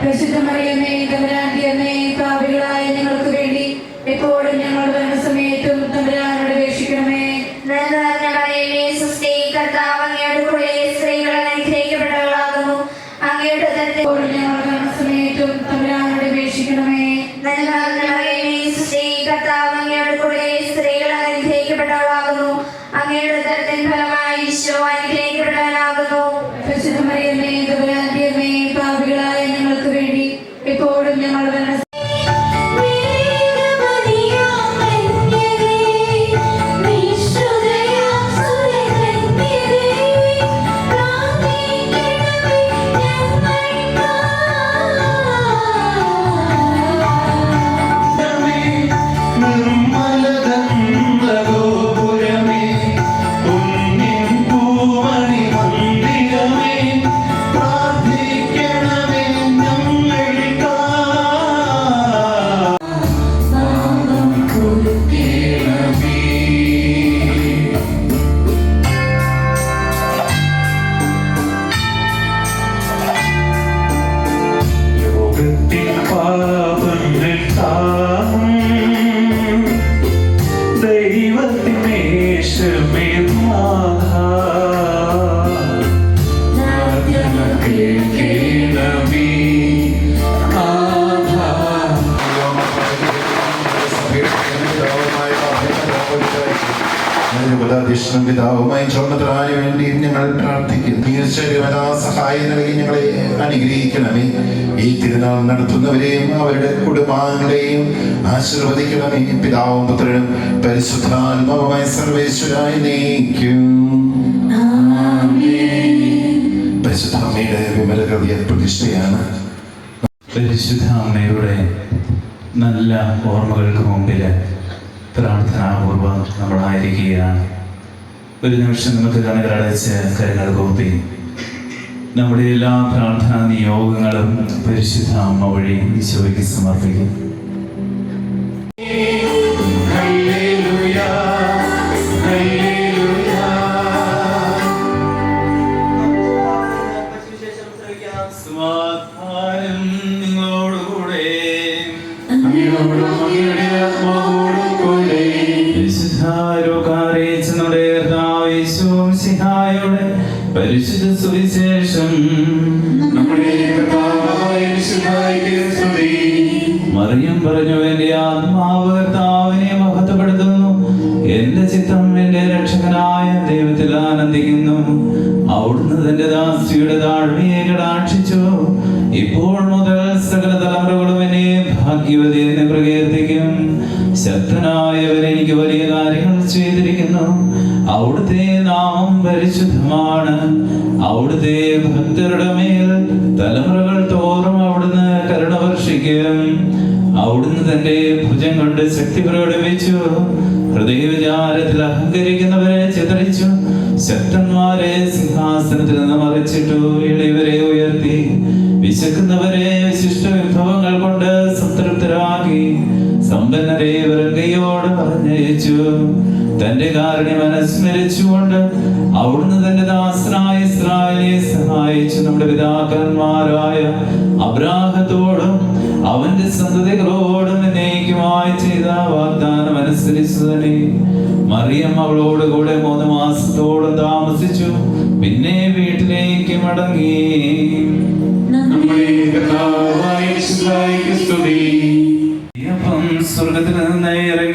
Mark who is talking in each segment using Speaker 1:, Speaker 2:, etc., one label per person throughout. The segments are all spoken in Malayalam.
Speaker 1: പരിശുദ്ധമറിയമേ തമ്പുരാന്റിയമ്മേ പാപികളായ ഞങ്ങൾക്ക് വേണ്ടി എപ്പോഴും ഞങ്ങളുടെ മരണസമയത്തും തമ്പുരാനോട് അപേക്ഷിക്കണമേ.
Speaker 2: കർത്താവ് അങ്ങയുടെ കൂടെ സ്ത്രീകൾ അനുഗ്രഹിക്കപ്പെട്ടവളാകുന്നു. അങ്ങയുടെ
Speaker 1: എപ്പോഴും ഞങ്ങളുടെ സമയത്തും തമ്പുരാനോട് അപേക്ഷിക്കണമേ.
Speaker 2: കർത്താവ് അങ്ങയുടെ കൂടെ സ്ത്രീകൾ അനുഗ്രഹിക്കപ്പെട്ടവളാകുന്നു. അങ്ങയുടെ ഉദരത്തിൻ ഫലമായി ഈശോ അനുഗ്രഹിക്കപ്പെട്ടവനാകുന്നു.
Speaker 3: നാമം കൊടുക്കണമേ
Speaker 4: പിതാവുമായി ചോർന്നതിനായ വേണ്ടി ഞങ്ങൾ പ്രാർത്ഥിക്കുന്നു. തീർച്ചയായും സഹായം നൽകി ഞങ്ങളെ അനുഗ്രഹിക്കണമേ ഈ തിരുനാൾ നടത്തുന്നവരെയും അവരുടെ കുടുംബാംഗങ്ങളെയും ആശീർവദിക്കണമേ പിതാവും പുത്രനും പരിശുദ്ധാത്മാവുമായി സർവേശ്വരായി നീക്കും. പരിശുദ്ധാമ്മയുടെ വിമല കവിയ പ്രതിഷ്ഠയാണ്.
Speaker 3: പരിശുദ്ധ അമ്മയുടെ നല്ല ഓർമ്മകൾക്ക് മുമ്പിൽ പ്രാർത്ഥനാപൂർവം നമ്മളായിരിക്കുകയാണ്. ഒരു നിമിഷം നമുക്ക് കണകളടച്ച് കരങ്ങൾ കൂപ്പി നമ്മുടെ എല്ലാ പ്രാർത്ഥനാ നിയോഗങ്ങളും പരിശുദ്ധ അമ്മ വഴി ഈശോയ്ക്ക് സമർപ്പിക്കും. സമാധാനം നിങ്ങളോടുകൂടെ പരിശുദ്ധ സുവിശേഷം.
Speaker 4: നമ്മുടെ
Speaker 3: മറിയം പറഞ്ഞു എന്റെ ആത്മാവ് കർത്താവിനെ മഹത്വപ്പെടുത്തുന്നു. എന്റെ ചിത്രം എന്റെ രക്ഷകനായ ദൈവത്തിൽ ആനന്ദിക്കുന്നു. അവിടുന്ന് തന്റെ ദാസിയുടെ താഴ്മയെ കടാക്ഷിച്ചു. ഇപ്പോൾ മുതൽ സകല തലമുറകളും എന്നെ ഭാഗ്യവതി എന്ന് പ്രകീർത്തിക്കും. ശക്തനായവൻ എനിക്ക് വലിയ കാര്യങ്ങൾ ചെയ്തിരിക്കുന്നു. അവിടുത്തെ നാമം പരിശുദ്ധമാണ്. അവിടുത്തെ ഭക്തരുടെ മേൽ തലമുറകൾ തോറും അവിടുന്ന് കരുണ വർഷിക്കും. അവിടുന്ന് തന്റെ ഭുജം കൊണ്ട് ശക്തി പ്രകടിപ്പിച്ചു. ഹൃദയവിചാരത്തിൽ അഹങ്കരിക്കുന്നവരെ ചിതറിച്ചു. ശക്തന്മാരെ സിംഹാസനത്തിൽ നിന്ന് മറിച്ചിട്ടു ഇളയവരെ ഉയർത്തി. വിശക്കുന്നവരെ വിശിഷ്ട വിഭവങ്ങൾ കൊണ്ട് സംതൃപ്തരാക്കി. സമ്പന്നരെ വെറുങ്കയോട് പറഞ്ഞയച്ചു. തന്റെ കാരുണ്യം അനുസ്മരിച്ചുകൊണ്ട് അവിടുന്ന് തന്റെ ദാസനായ ഇസ്രായേലിനെ സഹായിച്ച് നമ്മുടെ പിതാക്കന്മാരായ അബ്രാഹത്തോടും അവന്റെ സന്തതികളോടും എന്നേക്കുമായി ചെയ്ത വാഗ്ദാനം അനുസരിച്ചു തന്നെ. മറിയം അവളോട് കൂടെ മൂന്ന് മാസത്തോളം താമസിച്ചു. പിന്നെ വീട്ടിലേക്ക് മടങ്ങി.
Speaker 4: നമ്മുടെ കർത്താവായ വിശുദ്ധായിക്ക് സ്തുതി.
Speaker 3: അപ്പം സ്വർഗത്തിൽ നിന്ന് ഇറങ്ങിയതും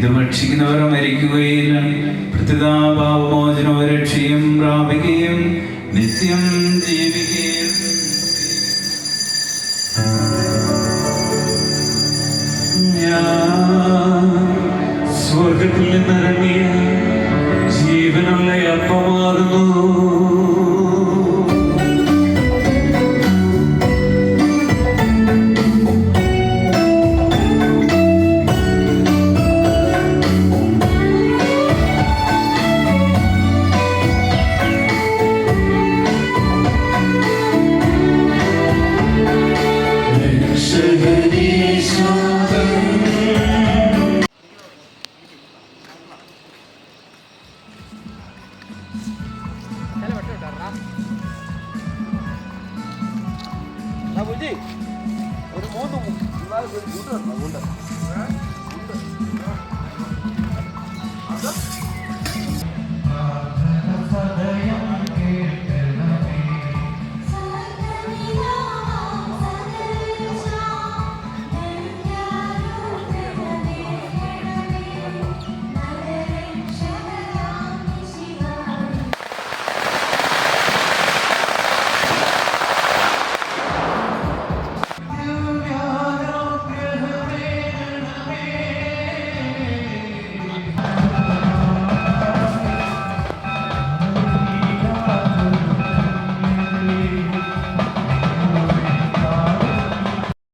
Speaker 3: ഇത് ഭക്ഷിക്കുന്നവർ മരിക്കുകയില്ല. പ്രതിതാപാവമോചനവും രക്ഷയും പ്രാപിക്കുകയും നിത്യം ജീവിക്കുകയും
Speaker 4: സ്വർഗത്തിൽ നിന്നിറങ്ങിയ
Speaker 5: ബുജി ഒരു മൂന്ന് കൂട്ട് കൂട്ട്.